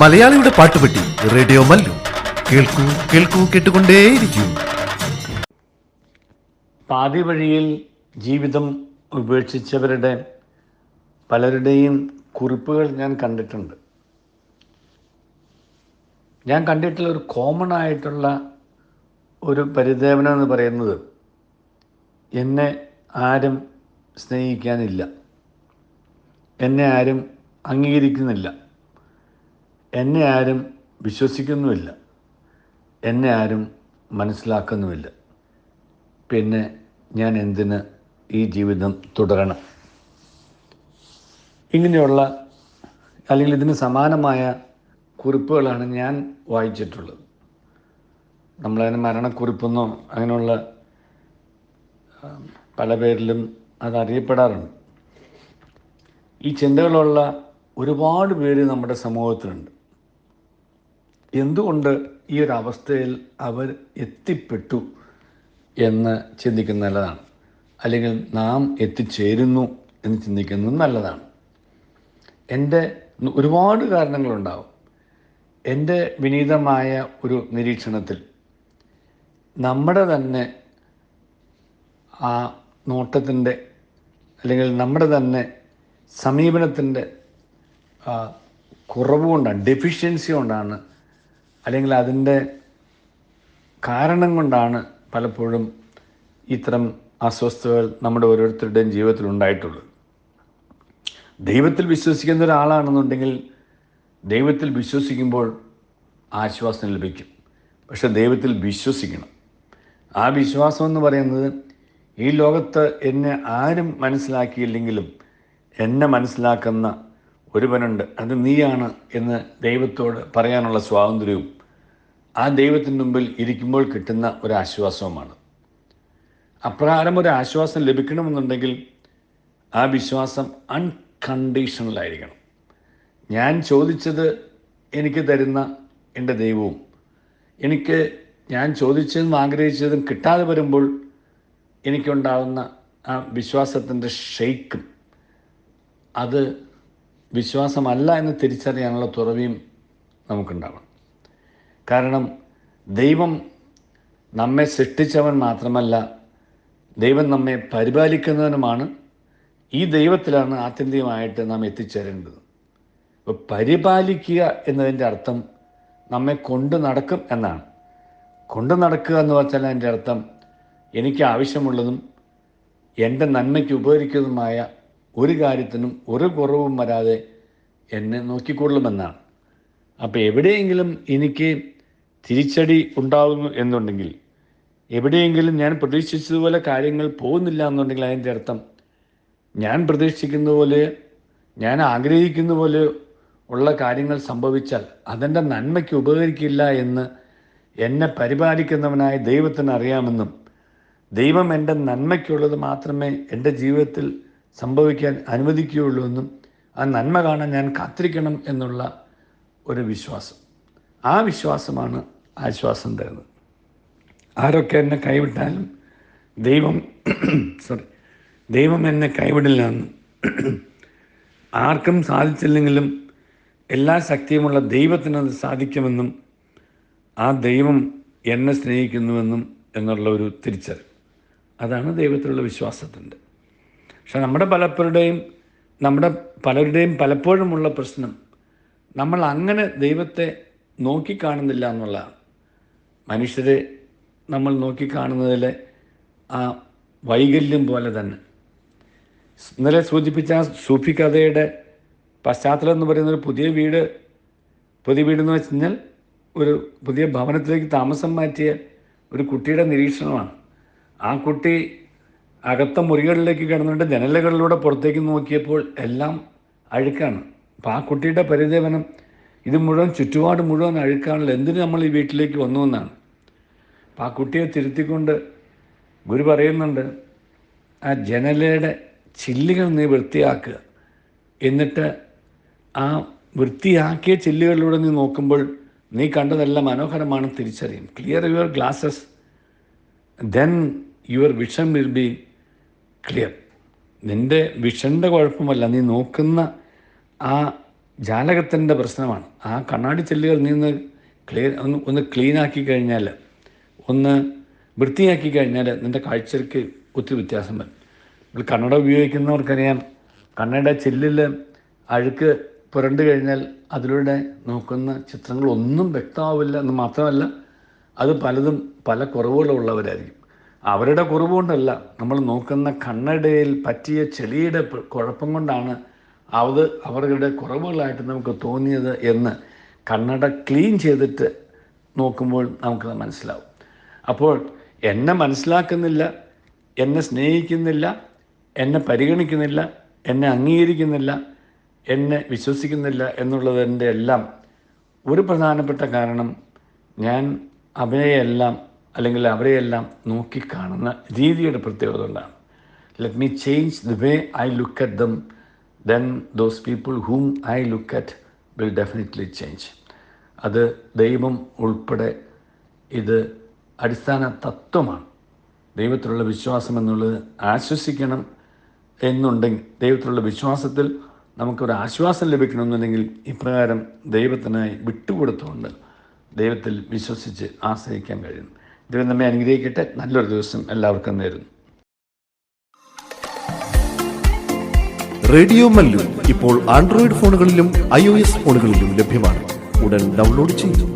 മലയാളിയുടെ പാട്ടുപെട്ടി റേഡിയോ മല്ലു. കേൾക്കൂ കേൾക്കൂ കേട്ടുകൊണ്ടേയിരിക്കൂ. പാതി വഴിയിൽ ജീവിതം ഉപേക്ഷിച്ചവരുടെ പലരുടെയും കുറിപ്പുകൾ ഞാൻ കണ്ടിട്ടുണ്ട്. ഞാൻ കണ്ടിട്ടുള്ള ഒരു കോമൺ ആയിട്ടുള്ള ഒരു പരിദേവനം എന്ന് പറയുന്നത് എന്നെ ആരും സ്നേഹിക്കാനില്ല. എന്നെ ആരും അംഗീകരിക്കുന്നില്ല. എന്നെ ആരും വിശ്വസിക്കുന്നുമില്ല. എന്നെ ആരും മനസ്സിലാക്കുന്നുമില്ല. പിന്നെ ഞാൻ എന്തിന് ഈ ജീവിതം തുടരണം? ഇങ്ങനെയുള്ള അല്ലെങ്കിൽ ഇതിന് സമാനമായ കുറിപ്പുകളാണ് ഞാൻ വായിച്ചിട്ടുള്ളത്. നമ്മളതിന് മരണക്കുറിപ്പെന്നോ അങ്ങനെയുള്ള പല പേരിലും അതറിയപ്പെടാറുണ്ട് ഈ ചിന്തകളുള്ള ഒരുപാട് പേര് നമ്മുടെ സമൂഹത്തിലുണ്ട്. എന്തുകൊണ്ട് ഈ ഒരു അവസ്ഥയിൽ അവർ എത്തിപ്പെട്ടു എന്ന് ചിന്തിക്കുന്നത് നല്ലതാണ്. അല്ലെങ്കിൽ നാം എത്തിച്ചേരുന്നു എന്ന് ചിന്തിക്കുന്നത് നല്ലതാണ്. എന്റെ ഒരുപാട് കാരണങ്ങളുണ്ടാവും. എന്റെ വിനീതമായ ഒരു നിരീക്ഷണത്തിൽ നമ്മുടെ തന്നെ ആ നോട്ടത്തിന്റെ അല്ലെങ്കിൽ നമ്മുടെ തന്നെ സമീപനത്തിന്റെ കുറവുകൊണ്ടാണ് കുറവ് കൊണ്ടാണ് ഡെഫിഷ്യൻസി കൊണ്ടാണ് അല്ലെങ്കിൽ അതിന്റെ കാരണം കൊണ്ടാണ് പലപ്പോഴും ഇത്തരം അസ്വസ്ഥതകൾ നമ്മുടെ ഓരോരുത്തരുടെയും ജീവിതത്തിൽ ഉണ്ടായിട്ടുള്ളത്. ദൈവത്തിൽ വിശ്വസിക്കുന്ന ഒരാളാണെന്നുണ്ടെങ്കിൽ ദൈവത്തിൽ വിശ്വസിക്കുമ്പോൾ ആശ്വാസം ലഭിക്കും. പക്ഷെ ദൈവത്തിൽ വിശ്വസിക്കണം. ആ വിശ്വാസം എന്ന് പറയുന്നത് ഈ ലോകത്ത് എന്നെ ആരും മനസ്സിലാക്കിയില്ലെങ്കിലും എന്നെ മനസ്സിലാക്കുന്ന ഒരുവനുണ്ട്. അത് നീയാണ് എന്ന് ദൈവത്തോട് പറയാനുള്ള സ്വാതന്ത്ര്യവും ആ ദൈവത്തിന് മുമ്പിൽ ഇരിക്കുമ്പോൾ കിട്ടുന്ന ഒരു ആശ്വാസവുമാണ്. അപ്രകാരം ഒരു ആശ്വാസം ലഭിക്കണമെന്നുണ്ടെങ്കിൽ ആ വിശ്വാസം അൺകണ്ടീഷണൽ ആയിരിക്കണം. ഞാൻ ചോദിച്ചത് എനിക്ക് തരുന്ന എന്റെ ദൈവവും എനിക്ക് ഞാൻ ചോദിച്ചതും ആഗ്രഹിച്ചതും കിട്ടാതെ വരുമ്പോൾ എനിക്കുണ്ടാകുന്ന ആ വിശ്വാസത്തിന്റെ ഷെയ്ക്കും അത് വിശ്വാസമല്ല എന്ന് തിരിച്ചറിയാനുള്ള തുറവിയും നമുക്കുണ്ടാവണം. കാരണം ദൈവം നമ്മെ സൃഷ്ടിച്ചവൻ മാത്രമല്ല ദൈവം നമ്മെ പരിപാലിക്കുന്നവനുമാണ്. ഈ ദൈവത്തിലാണ് ആത്യന്തികമായിട്ട് നാം എത്തിച്ചേരേണ്ടത്. അപ്പോൾ പരിപാലിക്കുക എന്നതിന്റെ അർത്ഥം നമ്മെ കൊണ്ട് നടക്കും എന്നാണ്. കൊണ്ട് നടക്കുക എന്ന് വെച്ചാൽ അതിന്റെ അർത്ഥം എനിക്ക് ആവശ്യമുള്ളതും എന്റെ നന്മയ്ക്ക് ഉപകരിക്കുന്നതുമായ ഒരു കാര്യത്തിനും ഒരു കുറവും വരാതെ എന്നെ നോക്കിക്കൊള്ളുമെന്നാണ്. അപ്പോൾ എവിടെയെങ്കിലും എനിക്ക് തിരിച്ചടി ഉണ്ടാകുന്നു എന്നുണ്ടെങ്കിൽ എവിടെയെങ്കിലും ഞാൻ പ്രതീക്ഷിച്ചതുപോലെ കാര്യങ്ങൾ പോകുന്നില്ല എന്നുണ്ടെങ്കിൽ അതിന്റെ അർത്ഥം ഞാൻ പ്രതീക്ഷിക്കുന്ന പോലെ ഞാൻ ആഗ്രഹിക്കുന്ന പോലെ ഉള്ള കാര്യങ്ങൾ സംഭവിച്ചാൽ അതെന്റെ നന്മയ്ക്ക് ഉപകരിക്കില്ല എന്ന് എന്നെ പരിപാലിക്കുന്നവനായ ദൈവത്തിന് അറിയാമെന്നും ദൈവം എന്റെ നന്മയ്ക്കുള്ളത് മാത്രമേ എന്റെ ജീവിതത്തിൽ സംഭവിക്കാൻ അനുവദിക്കുകയുള്ളൂ എന്നും ആ നന്മ കാണാൻ ഞാൻ കാത്തിരിക്കണം എന്നുള്ള ഒരു വിശ്വാസം. ആ വിശ്വാസമാണ് ആശ്വാസം തരുന്നത്. ആരൊക്കെ എന്നെ കൈവിട്ടാലും ദൈവം സോറി ദൈവം എന്നെ കൈവിടില്ല ആർക്കും സാധിച്ചില്ലെങ്കിലും എല്ലാ ശക്തിയുമുള്ള ദൈവത്തിന് അത് സാധിക്കുമെന്നും ആ ദൈവം എന്നെ സ്നേഹിക്കുന്നുവെന്നും എന്നുള്ള ഒരു തിരിച്ചറിവ്. അതാണ് ദൈവത്തിലുള്ള വിശ്വാസത്തിന്റെ പക്ഷെ നമ്മുടെ പലപ്പോഴുടെയും നമ്മുടെ പലരുടെയും പലപ്പോഴുമുള്ള പ്രശ്നം നമ്മൾ അങ്ങനെ ദൈവത്തെ നോക്കിക്കാണുന്നില്ല എന്നുള്ളതാണ് മനുഷ്യരെ നമ്മൾ നോക്കിക്കാണുന്നതിലെ ആ വൈകല്യം പോലെ തന്നെ. ഇന്നലെ സൂചിപ്പിച്ച സൂഫി കഥയുടെ പശ്ചാത്തലം എന്ന് പറയുന്ന ഒരു പുതിയ വീട് പുതിയ വീട് എന്ന് വെച്ച് കഴിഞ്ഞാൽ ഒരു പുതിയ ഭവനത്തിലേക്ക് താമസം മാറ്റിയ ഒരു കുട്ടിയുടെ നിരീക്ഷണമാണ്. ആ കുട്ടി അകത്ത മുറികളിലേക്ക് കിടന്നിട്ട് ജനലുകളിലൂടെ പുറത്തേക്ക് നോക്കിയപ്പോൾ എല്ലാം അഴുക്കാണ്. അപ്പോൾ ആ കുട്ടിയുടെ പരിദേവനം ഇത് മുഴുവൻ ചുറ്റുപാട് മുഴുവൻ അഴുക്കാണല്ലോ. എന്തിനു നമ്മൾ ഈ വീട്ടിലേക്ക് വന്നു എന്നാണ്. അപ്പം ആ കുട്ടിയെ തിരുത്തിക്കൊണ്ട് ഗുരു പറയുന്നുണ്ട് ആ ജനലയുടെ ചില്ലുകൾ നീ വൃത്തിയാക്കുക. എന്നിട്ട് ആ വൃത്തിയാക്കിയ ചില്ലുകളിലൂടെ നീ നോക്കുമ്പോൾ നീ കണ്ടതെല്ലാം മനോഹരമാണ് തിരിച്ചറിയും. Clear your glasses then your vision will be clear. നിന്റെ വിഷന്റെ കുഴപ്പമല്ല. നീ നോക്കുന്ന ആ ജാലകത്തിന്റെ പ്രശ്നമാണ്. ആ കണ്ണാടി ചെല്ലുകൾ നീ ഒന്ന് ക്ലിയർ ഒന്ന് ഒന്ന് ക്ലീനാക്കി കഴിഞ്ഞാൽ ഒന്ന് വൃത്തിയാക്കി കഴിഞ്ഞാൽ നിന്റെ കാഴ്ചയ്ക്ക് ഒത്തിരി വ്യത്യാസം വരും. നമ്മൾ കണ്ണട ഉപയോഗിക്കുന്നവർക്കറിയാം. കണ്ണട ചെല്ലിൽ അഴുക്ക് പുരണ്ടു കഴിഞ്ഞാൽ അതിലൂടെ നോക്കുന്ന ചിത്രങ്ങളൊന്നും വ്യക്തമാവില്ല എന്ന് മാത്രമല്ല അത് പലതും പല കുറവുകളുള്ളവരായിരിക്കും. അവരുടെ കുറവുകൊണ്ടല്ല. നമ്മൾ നോക്കുന്ന കണ്ണടയിൽ പറ്റിയ ചെളിയുടെ കുഴപ്പം കൊണ്ടാണ് അത് അവരുടെ കുറവുകളായിട്ട് നമുക്ക് തോന്നിയത് എന്ന് കണ്ണട ക്ലീൻ ചെയ്തിട്ട് നോക്കുമ്പോൾ നമുക്കത് മനസ്സിലാവും. അപ്പോൾ എന്നെ മനസ്സിലാക്കുന്നില്ല എന്നെ സ്നേഹിക്കുന്നില്ല എന്നെ പരിഗണിക്കുന്നില്ല എന്നെ അംഗീകരിക്കുന്നില്ല എന്നെ വിശ്വസിക്കുന്നില്ല എന്നുള്ളതിന്റെ എല്ലാം ഒരു പ്രധാനപ്പെട്ട കാരണം ഞാൻ അവരെയെല്ലാം അല്ലെങ്കിൽ അവരെയെല്ലാം നോക്കിക്കാണുന്ന രീതിയുടെ പ്രത്യേകത കൊണ്ടാണ്. Let me change the way I look at them then those people whom I look at will definitely change അത് ദൈവം ഉൾപ്പെടെ ഇത് അടിസ്ഥാന തത്വമാണ്. ദൈവത്തിലുള്ള വിശ്വാസം എന്നുള്ളത് ആശ്വസിക്കണം എന്നുണ്ടെങ്കിൽ ദൈവത്തിലുള്ള വിശ്വാസത്തിൽ നമുക്കൊരു ആശ്വാസം ലഭിക്കണമെന്നുണ്ടെങ്കിൽ ഇപ്രകാരം ദൈവത്തിനായി വിട്ടുകൊടുത്തുകൊണ്ട് ദൈവത്തിൽ വിശ്വസിച്ച് ആശ്രയിക്കാൻ കഴിയും ദൈവം നമ്മെ അനുഗ്രഹിക്കട്ടെ. നല്ലൊരു ദിവസം എല്ലാവർക്കും നേരുന്നു. റേഡിയോ മല്ലു ഇപ്പോൾ ആൻഡ്രോയിഡ് ഫോണുകളിലും ഐ ഫോണുകളിലും ലഭ്യമാണ്. ഉടൻ ഡൗൺലോഡ് ചെയ്യൂ.